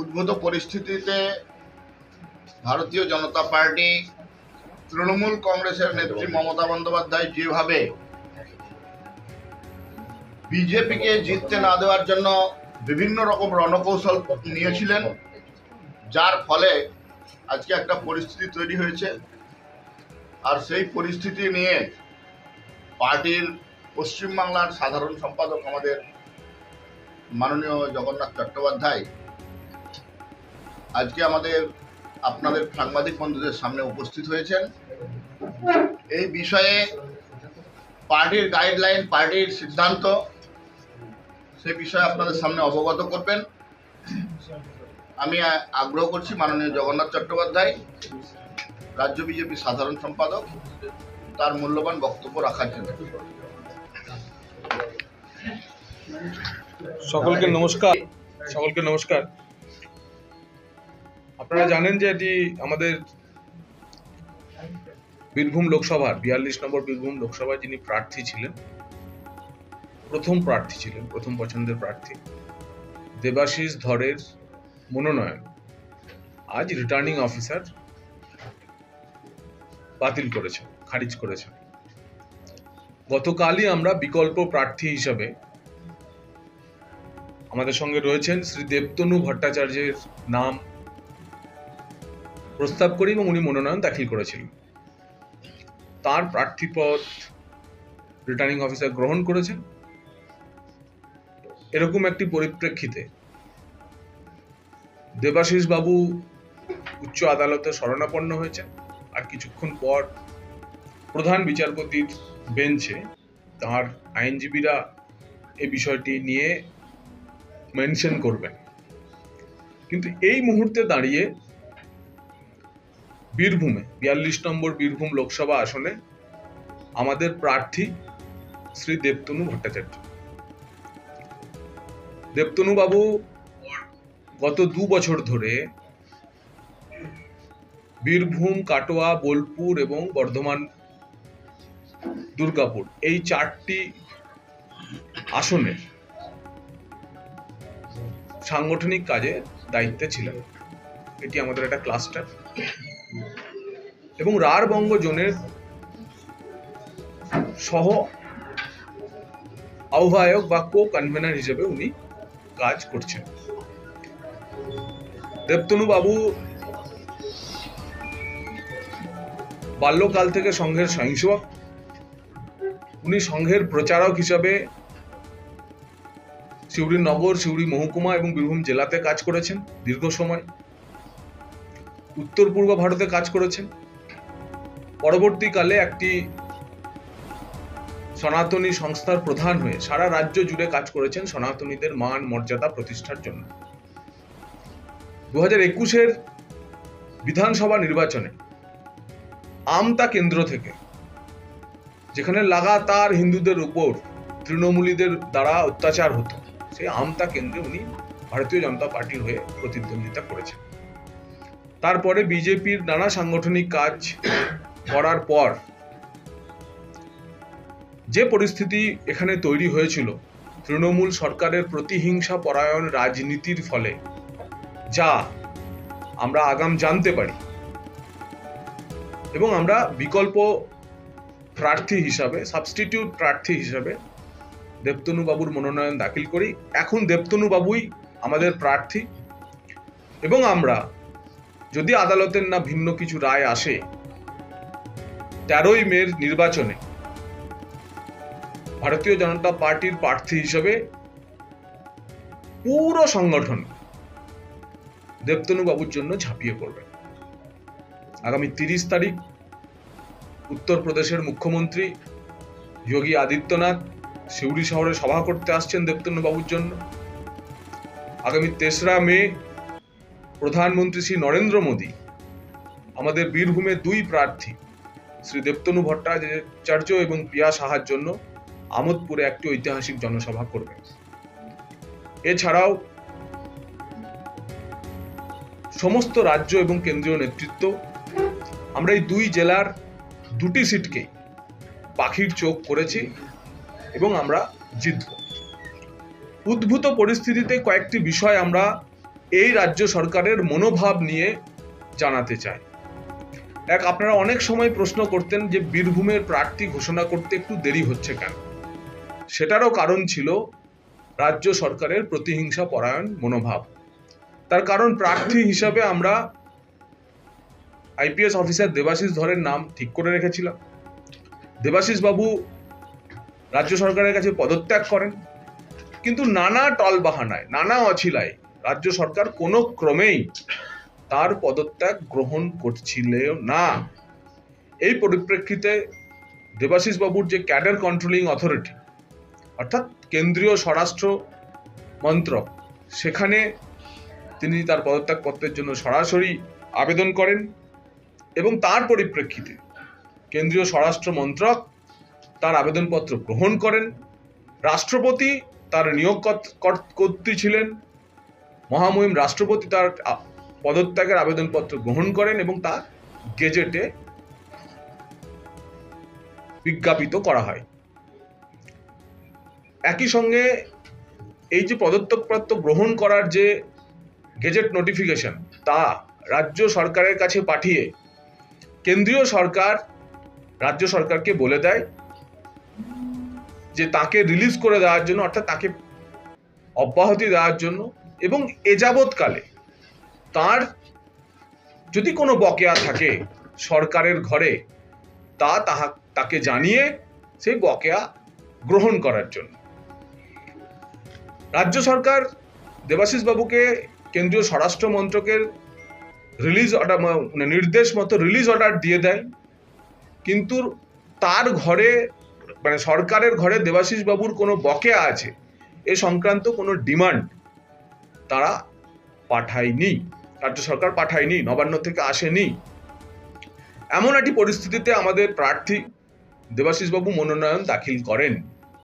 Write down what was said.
উদ্ভূত পরিস্থিতিতে ভারতীয় জনতা পার্টি তৃণমূল কংগ্রেসের নেত্রী মমতা বন্দ্যোপাধ্যায় যেভাবে বিজেপিকে জিততে না দেওয়ার জন্য বিভিন্ন রকম রণকৌশল নিয়েছিলেন, যার ফলে আজকে একটা পরিস্থিতি তৈরি হয়েছে। আর সেই পরিস্থিতি নিয়ে পার্টির পশ্চিমবাংলার সাধারণ সম্পাদক আমাদের মাননীয় জগন্নাথ চট্টোপাধ্যায় আজকে আমাদের আপনাদের সাংবাদিক বন্ধুদের সামনে উপস্থিত হয়েছেন। এই বিষয়ে পার্টির গাইডলাইন পার্টির সিদ্ধান্ত, সে বিষয়ে আপনাদের সামনে অবগত করবেন। আমি আগ্রহ করছি মাননীয় জগন্নাথ চট্টোপাধ্যায়, রাজ্য বিজেপি সাধারণ সম্পাদক, তার মূল্যবান বক্তব্য রাখার জন্য। সকলকে নমস্কার সকলকে নমস্কার। আপনারা জানেন যে এটি আমাদের বীরভূম লোকসভার, বিয়াল্লিশ নম্বর বীরভূম লোকসভায় যিনি প্রার্থী ছিলেন, প্রথম প্রার্থী ছিলেন, প্রথম পছন্দের প্রার্থী, দেবাশিস ধরের মনোনয়ন, আজ রিটার্নিং অফিসার বাতিল করেছেন, খারিজ করেছেন। গতকালই আমরা বিকল্প প্রার্থী হিসাবে আমাদের সঙ্গে রয়েছেন শ্রী দেবতনু ভট্টাচার্যের নাম প্রস্তাব করি এবং উনি মনোনয়ন দাখিল করেছিলেন। তার প্রার্থী পদ রিটার্নিং অফিসার গ্রহণ করেছেন। এরকম একটি পরিপ্রেক্ষিতে দেবাশিস বাবু উচ্চ আদালতে শরণাপন্ন হয়েছেন আর কিছুক্ষণ পর প্রধান বিচারপতির বেঞ্চে তার আইনজীবীরা এই বিষয়টি নিয়ে মেনশন করবেন। কিন্তু এই মুহূর্তে দাঁড়িয়ে বীরভূমে, বিয়াল্লিশ নম্বর বীরভূম লোকসভা আসনে আমাদের প্রার্থী শ্রী দেবতনু ভট্টাচার্য। দেবতনু বাবু গত দু বছর ধরে বীরভূম, কাটোয়া, বোলপুর এবং বর্ধমান, দুর্গাপুর এই চারটি আসনের সাংগঠনিক কাজে দায়িত্বে ছিলেন। এটি আমাদের একটা ক্লাস্টার। এবং রারবঙ্গ জোনের সহ আহ্বায়ক বা কো কনভেনার হিসেবে উনি কাজ করছেন। দেবতনু বাবু বাল্যকাল থেকে সংঘের সহিংসক। উনি সংঘের প্রচারক হিসাবে সিউড়ি নগর, সিউড়ি মহকুমা এবং বীরভূম জেলাতে কাজ করেছেন দীর্ঘ সময়। উত্তর পূর্ব ভারতে কাজ করেছেন। পরবর্তীকালে একটি সনাতনী সংস্থার প্রধান হয়ে সারা রাজ্য জুড়ে কাজ করেছেন সনাতনীদের মান, মর্যাদা প্রতিষ্ঠার জন্য। দু হাজার একুশের বিধানসভা নির্বাচনে আমতা কেন্দ্র থেকে, যেখানে লাগাতার হিন্দুদের উপর তৃণমূলীদের দ্বারা অত্যাচার হতো, সেই আমতা কেন্দ্রে উনি ভারতীয় জনতা পার্টির হয়ে প্রতিদ্বন্দ্বিতা করেছেন। তারপরে বিজেপির নানা সাংগঠনিক কাজ করার পর যে পরিস্থিতি এখানে তৈরি হয়েছিল, তৃণমূল সরকারের প্রতিহিংসা পরায়ণ রাজনীতির ফলে, যা আমরা আগাম জানতে পারি এবং আমরা বিকল্প প্রার্থী হিসাবে সাবস্টিটিউট প্রার্থী হিসাবে দেবতনু বাবুর মনোনয়ন দাখিল করি। এখন দেবতনু বাবুই আমাদের প্রার্থী এবং আমরা যদি আদালতের না ভিন্ন কিছু রায় আসে তেরোই মের নির্বাচনে ভারতীয় জনতা পার্টির প্রার্থী হিসেবে পুরো সংগঠন দেবতনু বাবুর জন্য ঝাঁপিয়ে পড়বে। আগামী তিরিশ তারিখ উত্তরপ্রদেশের মুখ্যমন্ত্রী যোগী আদিত্যনাথ সিউড়ি শহরে সভা করতে আসছেন দেবতনু বাবুর জন্য। আগামী তেসরা মে প্রধানমন্ত্রী শ্রী নরেন্দ্র মোদী, আমাদের বীরভূমে দুই প্রার্থী শ্রী দেবতনু ভট্টাচার্য এবং প্রিয়া সাহার জন্য আমোদপুরে একটি ঐতিহাসিক জনসভা করবেন। এছাড়াও সমস্ত রাজ্য এবং কেন্দ্রীয় নেতৃত্ব, আমরা এই দুই জেলার দুটি সিটকে পাখির চোখ করেছি এবং আমরা জিতব। উদ্ভূত পরিস্থিতিতে কয়েকটি বিষয় আমরা এই রাজ্য সরকারের মনোভাব নিয়ে জানাতে চাই। এক আপনারা অনেক সময় প্রশ্ন করতেন যে বীরভূমের প্রার্থী ঘোষণা করতে একটু দেরি হচ্ছে কেন? সেটারও কারণ ছিল রাজ্য সরকারের প্রতিহিংসা পরায়ণ মনোভাব। তার কারণ প্রার্থী হিসাবে আমরা আইপিএস অফিসার দেবাশিস ধরের নাম ঠিক করে রেখেছিলাম। দেবাশিস বাবু রাজ্য সরকারের কাছে পদত্যাগ করেন। কিন্তু নানা টলবাহানায়, নানা অছিলায় রাজ্য সরকার কোনো ক্রমেই তার পদত্যাগ গ্রহণ করছিল না। এই পরিপ্রেক্ষিতে দেবাশিস বাবুর যে ক্যাডার কন্ট্রোলিং অথরিটি, অর্থাৎ কেন্দ্রীয় স্বরাষ্ট্র মন্ত্রক, সেখানে তিনি তার পদত্যাগপত্রের জন্য সরাসরি আবেদন করেন এবং তার পরিপ্রেক্ষিতে কেন্দ্রীয় স্বরাষ্ট্র মন্ত্রক তার আবেদনপত্র গ্রহণ করেন। রাষ্ট্রপতি তার নিয়োগ কর্ত- ছিলেন। মহামহিম রাষ্ট্রপতি তার পদত্যাগের আবেদনপত্র গ্রহণ করেন এবং তা গেজেটে বিজ্ঞাপিত করা হয়। একই সঙ্গে এই যে পদত্যাগপত্র গ্রহণ করার যে গেজেট নোটিফিকেশন, তা রাজ্য সরকারের কাছে পাঠিয়ে কেন্দ্রীয় সরকার, রাজ্য সরকারকে বলে দেয় যে তাকে রিলিজ করে দেওয়ার জন্য, অর্থাৎ তাকে অব্যাহতি দেওয়ার জন্য এবং এ যাবৎকালে তার যদি কোনো বকেয়া থাকে সরকারের ঘরে, তা তাহা তাকে জানিয়ে সেই বকেয়া গ্রহণ করার জন্য। রাজ্য সরকার দেবাশিস বাবুকে কেন্দ্রীয় স্বরাষ্ট্র মন্ত্রকের রিলিজ অর্ডার মানে নির্দেশ মতো রিলিজ অর্ডার দিয়ে দেয় কিন্তু তার ঘরে মানে সরকারের ঘরে দেবাশিস বাবুর কোনো বকেয়া আছে, এ সংক্রান্ত কোনো ডিমান্ড তারা পাঠায়নি। রাজ্য সরকার পাঠায়নি, নবান্ন থেকে আসেনি। এমন একটি পরিস্থিতিতে আমাদের প্রার্থী দেবাশিসবাবু মনোনয়ন দাখিল করেন।